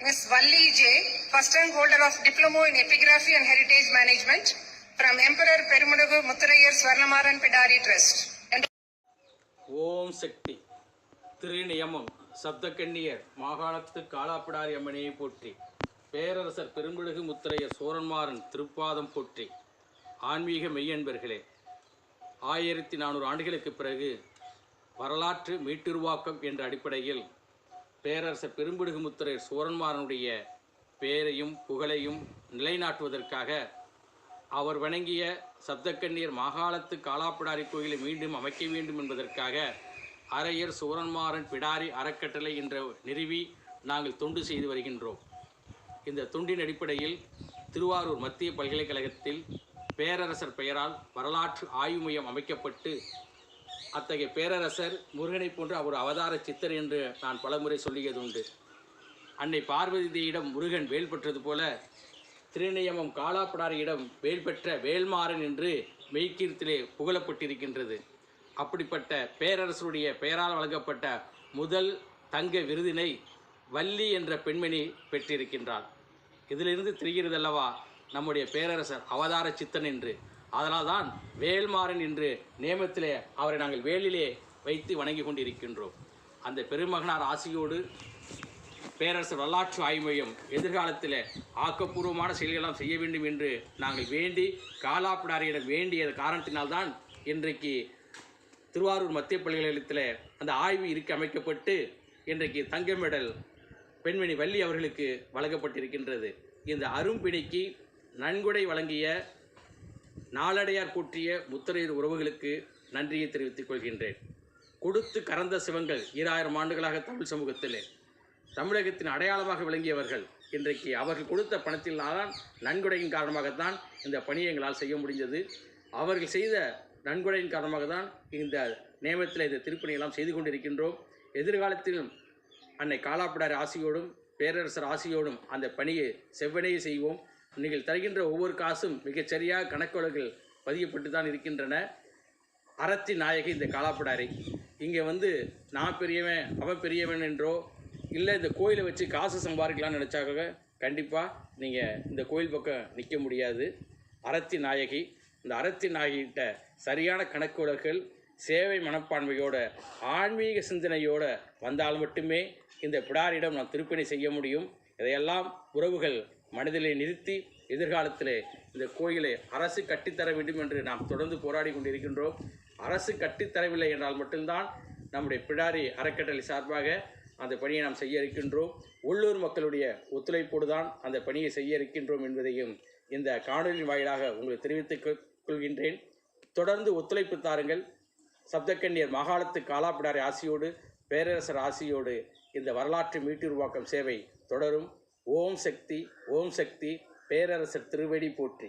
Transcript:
Ms. Valli J, first rank holder of Diploma in Epigraphy and Heritage Management from Emperor Perumudugu Muthurayar Swarnamaran Pidari Trust. And ஓம் சக்தி திருநியமம் சப்தக்கண்ணியர் மாகாணத்து காலாப்பிடாரி அம்மனையை போற்றி பேரரசர் பெரும்பிடுகு முத்திரையர் சோரன்மாறன் திருப்பாதம் போற்றி ஆன்மீக மெய்யன்பர்களே ஆயிரத்தி நானூறு ஆண்டுகளுக்கு பிறகு வரலாற்று மீட்டுருவாக்கம் என்ற அடிப்படையில் பேரரசர் பெரும்பிடுகுமுத்திரர் முத்திரையர் பேரையும் புகழையும் நிலைநாட்டுவதற்காக அவர் வணங்கிய சப்தக்கண்ணீர் மாகாலத்து காலாப்பிடாரி கோயிலை மீண்டும் அமைக்க வேண்டும் என்பதற்காக அரையர் சூரன்மாறன் பிடாரி அறக்கட்டளை என்ற நிறுவி நாங்கள் தொண்டு செய்து வருகின்றோம். இந்த தொண்டின் அடிப்படையில் திருவாரூர் மத்திய பல்கலைக்கழகத்தில் பேரரசர் பெயரால் வரலாற்று ஆய்வு மையம் அமைக்கப்பட்டு அத்தகைய பேரரசர் முருகனைப் போன்று அவர் அவதார சித்தர் என்று நான் பலமுறை சொல்லியது உண்டு. அன்னை பார்வதி தேயிடம் முருகன் வேல் பெற்றது போல திருநியமம் காலாப்படாரியிடம் வேல் பெற்ற வேல்மாறன் என்று மெய்க்கீர்த்திலே புகழப்பட்டிருக்கின்றது. அப்படிப்பட்ட பேரரசருடைய பெயரால் வழங்கப்பட்ட முதல் தங்க விருதினை வள்ளி என்ற பெண்மணி பெற்றிருக்கின்றார் இதிலிருந்து தெரிகிறதல்லவா நம்முடைய பேரரசர் அவதார சித்தன் என்று. அதனால்தான் வேல்மாறன் என்று நேமத்திலே அவரை நாங்கள் வேலிலே வைத்து வணங்கி கொண்டிருக்கின்றோம். அந்த பெருமகனார் ஆசியோடு பேரரசர் வரலாற்று ஆய்வு மையம் எதிர்காலத்தில் ஆக்கப்பூர்வமான செயல்களெல்லாம் செய்ய வேண்டும் என்று நாங்கள் வேண்டி காலாப்பிடாரியிடம் வேண்டிய காரணத்தினால்தான் இன்றைக்கு திருவாரூர் மத்திய பல்கலைக்கழகத்தில் அந்த ஆய்வு இருக்க அமைக்கப்பட்டு இன்றைக்கு தங்க மெடல் பெண்மணி வள்ளி அவர்களுக்கு வழங்கப்பட்டிருக்கின்றது. இந்த அரும்பிணிக்கு நன்கொடை வழங்கிய நாளடையார் கூற்றிய முத்திரையர் உறவுகளுக்கு நன்றியை தெரிவித்துக் கொள்கின்றேன். கொடுத்து கறந்த சிவங்கள் ஈராயிரம் ஆண்டுகளாக தமிழ் சமூகத்திலே தமிழகத்தின் அடையாளமாக விளங்கியவர்கள். இன்றைக்கு அவர்கள் கொடுத்த பணத்தினால்தான் நன்கொடையின் காரணமாகத்தான் இந்த பணியை எங்களால் செய்ய முடிந்தது. அவர்கள் செய்த நன்கொடையின் காரணமாக தான் இந்த நியமத்தில் இந்த திருப்பணியெல்லாம் செய்து கொண்டிருக்கின்றோம். எதிர்காலத்திலும் அன்னை காலாப்பிடார் ஆசியோடும் பேரரசர் ஆசியோடும் அந்த பணியை செவ்வனையே செய்வோம். நீங்கள் தருகின்ற ஒவ்வொரு காசும் மிகச்சரியாக கணக்குகள் பதியப்பட்டு தான் இருக்கின்றன. அறத்தி நாயகி இந்த காலாப்படாரி. இங்கே வந்து நான் பெரியவன் அவன் பெரியவன் என்றோ இல்லை இந்த கோயிலை வச்சு காசு சம்பாதிக்கலாம்னு நினச்சாக்க கண்டிப்பாக நீங்கள் இந்த கோயில் பக்கம் நிற்க முடியாது. அறத்தி நாயகி. இந்த அறத்தி நாயகிட்ட சரியான கணக்குலர்கள் சேவை மனப்பான்மையோட ஆன்மீக சிந்தனையோட வந்தால் மட்டுமே இந்த பிடாரிடம் நாம் திருப்பணி செய்ய முடியும். இதையெல்லாம் உறவுகள் மனதிலே நிறுத்தி எதிர்காலத்திலே இந்த கோயிலை அரசு கட்டித்தர வேண்டும் என்று நாம் தொடர்ந்து போராடி கொண்டிருக்கின்றோம். அரசு கட்டித்தரவில்லை என்றால் மட்டும்தான் நம்முடைய பிடாரி அறக்கட்டளை சார்பாக அந்த பணியை நாம் செய்ய இருக்கின்றோம். உள்ளூர் மக்களுடைய ஒத்துழைப்போடு தான் அந்த பணியை செய்ய இருக்கின்றோம் என்பதையும் இந்த காணொலியின் வாயிலாக உங்களுக்கு தெரிவித்துக் கொள்கின்றேன். தொடர்ந்து ஒத்துழைப்பு தாருங்கள். சப்தக்கண்ணியர் மாகாணத்து காலாப்பிடாரி ஆசியோடு பேரரசர் ஆசியோடு இந்த வரலாற்று மீட்டு உருவாக்கம் சேவை தொடரும். ஓம் சக்தி ஓம் சக்தி பேரரசர் திருவடி போற்றி.